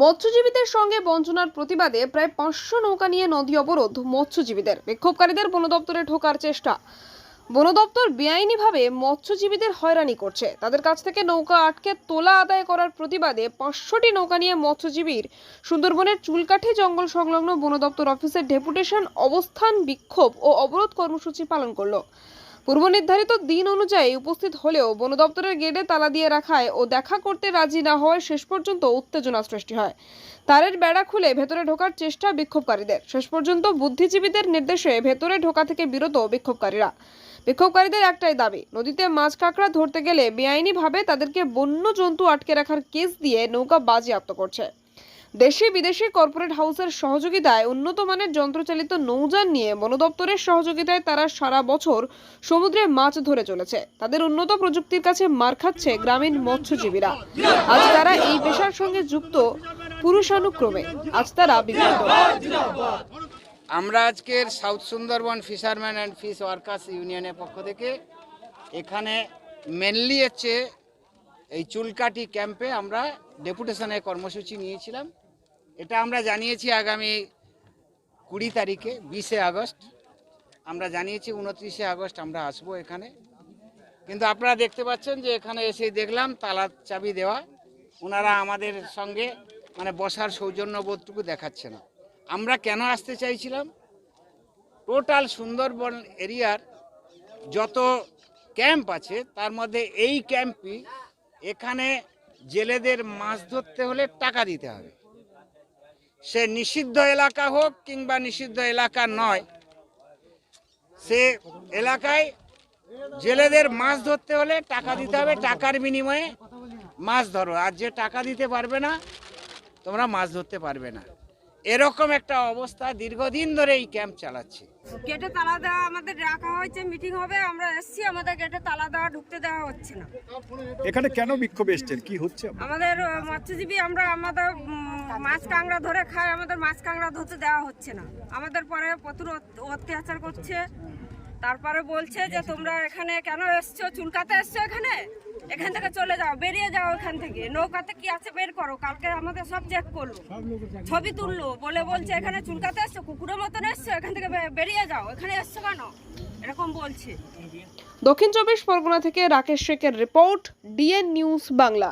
মৎস্যজীবীদের সঙ্গে বঞ্চনার প্রতিবাদে প্রায় পাঁচশো নৌকা নিয়ে নদী অবরোধ মৎস্যজীবীদের। বিক্ষোভকারীদের বন দপ্তরে ঢোকার চেষ্টা। বন দপ্তর বেআইনিভাবে মৎস্যজীবীদের হয়রানি করছে। তাদের কাছ থেকে নৌকা আটকে তোলা আদায় করার প্রতিবাদে পাঁচশোটি নৌকা নিয়ে মৎস্যজীবীর সুন্দরবনের চুলকাঠি জঙ্গল সংলগ্ন বন দপ্তর অফিসের ডেপুটেশন অবস্থান বিক্ষোভ ও অবরোধ কর্মসূচি পালন করল। পূর্ব নির্ধারিত দিন অনুযায়ী উপস্থিত হলেও বন দপ্তরের গেটে তালা দিয়ে রাখায় ও দেখা করতে রাজি না হওয়ায় শেষ পর্যন্ত উত্তেজনা সৃষ্টি হয়। তারের বেড়া খুলে ভেতরে ঢোকার চেষ্টা বিক্ষোভকারীদের। শেষ পর্যন্ত বুদ্ধিজীবীদের নির্দেশে ভেতরে ঢোকা থেকে বিরত বিক্ষোভকারীরা। বিক্ষোভকারীদের একটাই দাবি, নদীতে মাছ কাঁকড়া ধরতে গেলে বেআইনিভাবে তাদেরকে বন্য জন্তু আটকে রাখার কেস দিয়ে নৌকা বাজেয়াপ্ত করছে। দেশি বিদেশি কর্পোরেট হাউসের সহযোগিতায় উন্নত মানের যন্ত্রচালিত নৌযান নিয়ে বনদপ্তরের সহযোগিতায় তারা সারা বছর সমুদ্রে মাছ ধরে চলেছে। তাদের উন্নত প্রযুক্তির কাছে মার খাচ্ছে গ্রামীণ মৎস্যজীবীরা। আজ তারা এই পেশার সঙ্গে যুক্ত পুরুষানুক্রমে। আজ তারা বিভক্ত আমরা আজকের south Sundarban fisherman and fish workers ইউনিয়নের পক্ষ থেকে এখানে মেনলি হচ্ছে এই চুলকাটি ক্যাম্পে আমরা ডেপুটেশনের কর্মসূচি নিয়েছিলাম। এটা আমরা জানিয়েছি আগামী কুড়ি তারিখে, বিশে আগস্ট। আমরা জানিয়েছি উনত্রিশে আগস্ট আমরা আসব এখানে। কিন্তু আপনারা দেখতে পাচ্ছেন যে এখানে এসে দেখলাম তালা চাবি দেওয়া। ওনারা আমাদের সঙ্গে মানে বসার সৌজন্যবোধটুকু দেখাচ্ছে না। আমরা কেন আসতে চাইছিলাম? টোটাল সুন্দরবন এরিয়ার যত ক্যাম্প আছে, তার মধ্যে এই ক্যাম্পই এখানে জেলেদের মাছ ধরতে হলে টাকা দিতে হবে। সে নিষিদ্ধ এলাকা হোক কিংবা নিষিদ্ধ এলাকা নয়, সে এলাকায় জেলেদের মাছ ধরতে হলে টাকা দিতে হবে, টাকার বিনিময়ে মাছ ধরো। আর যে টাকা দিতে পারবে না, তোমরা মাছ ধরতে পারবে না। এরকম একটা অবস্থা দীর্ঘদিন ধরে এই ক্যাম্প চালাচ্ছে। গেটে তালা দেওয়া আমাদের রাখা হয়েছে মিটিং হবে আমরা এসছি আমাদের গেটে তালা দেওয়া ঢুকতে দেওয়া হচ্ছে না। এখানে কেন বিক্ষোভ এসছেন? কি হচ্ছে? আমাদের মৎস্যজীবী আমরা আমাদের মাছ কাঁকড়া ধরে খাই আমাদের মাছ কাঁকড়া ধরতে দেওয়া হচ্ছে না। আমাদের পরে প্রচুর অত- অত্যাচার করছে। তারপরে বলছে যে তোমরা এখানে কেন এসছো? চুলকাতে এসছো এখানে? এখান থেকে চলে যাও, বেরিয়ে যাও এখান থেকে। নৌকাতে কি আছে বের করো, কালকে আমাকে সব চেক করল। ছবি তুললো, বলে বলছে, এখানে চুলকাতে এসছো, কুকুরের মতন এসছো, এখান থেকে বেরিয়ে যাও, এখানে এসছো কেন? এরকম বলছে। দক্ষিণ চব্বিশ পরগনা থেকে রাকেশ শেখের রিপোর্ট, ডিএন নিউজ বাংলা।